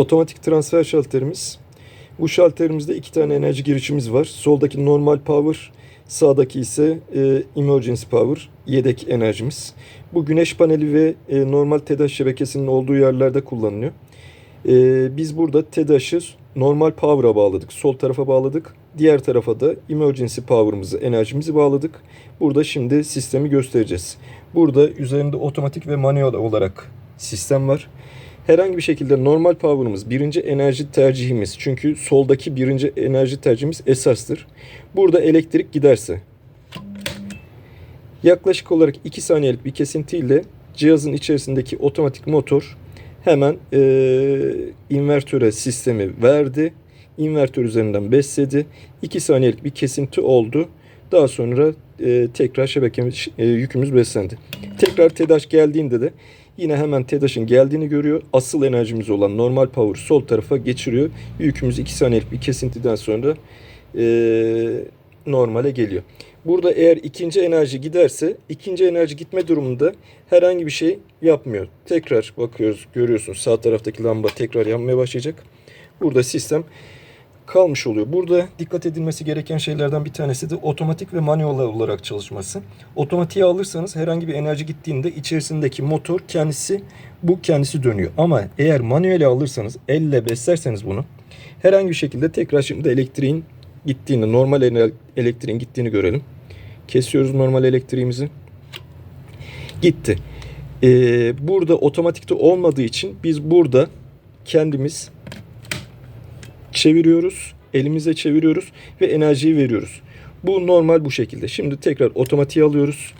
otomatik transfer şalterimiz. Bu şalterimizde iki tane enerji girişimiz var. Soldaki normal power, sağdaki ise e, emergency power, yedek enerjimiz. Bu güneş paneli ve e, normal TEDAŞ şebekesinin olduğu yerlerde kullanılıyor. E, biz burada TEDAŞ'ı normal power'a bağladık. Sol tarafa bağladık. Diğer tarafa da emergency power'ımızı, enerjimizi bağladık. Burada şimdi sistemi göstereceğiz. Burada üzerinde otomatik ve manuel olarak sistem var. Herhangi bir şekilde normal power'ımız birinci enerji tercihimiz. Çünkü soldaki birinci enerji tercihimiz esastır. Burada elektrik giderse yaklaşık olarak 2 saniyelik bir kesintiyle cihazın içerisindeki otomatik motor hemen eee invertöre sistemi verdi. İnvertör üzerinden besledi. 2 saniyelik bir kesinti oldu. Daha sonra eee, tekrar şebekemiz, eee, yükümüz beslendi. Tekrar TEDAŞ geldiğinde de yine hemen TEDAŞ'ın geldiğini görüyor. Asıl enerjimiz olan normal power sol tarafa geçiriyor. Yükümüz 2 saniyelik bir kesintiden sonra eee, normale geliyor. Burada eğer ikinci enerji giderse ikinci enerji gitme durumunda herhangi bir şey yapmıyor. Tekrar bakıyoruz görüyorsunuz sağ taraftaki lamba tekrar yanmaya başlayacak. Burada sistem kalmış oluyor. Burada dikkat edilmesi gereken şeylerden bir tanesi de otomatik ve manuel olarak çalışması. Otomatiğe alırsanız herhangi bir enerji gittiğinde içerisindeki motor kendisi bu kendisi dönüyor. Ama eğer manuele alırsanız elle beslerseniz bunu herhangi bir şekilde tekrar şimdi elektriğin gittiğini normal elektriğin gittiğini görelim. Kesiyoruz normal elektriğimizi. Gitti. Ee, burada otomatikte olmadığı için biz burada kendimiz çeviriyoruz. Elimize çeviriyoruz ve enerjiyi veriyoruz. Bu normal bu şekilde. Şimdi tekrar otomatiğe alıyoruz.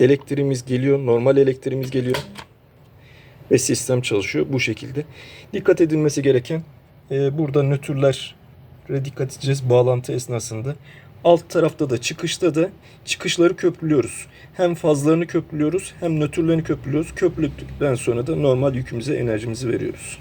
Elektriğimiz geliyor. Normal elektriğimiz geliyor. Ve sistem çalışıyor bu şekilde. Dikkat edilmesi gereken e, burada nötrler dikkat edeceğiz bağlantı esnasında. Alt tarafta da çıkışta da çıkışları köprülüyoruz. Hem fazlarını köprülüyoruz hem nötrlerini köprülüyoruz. Köprülüdükten sonra da normal yükümüze enerjimizi veriyoruz.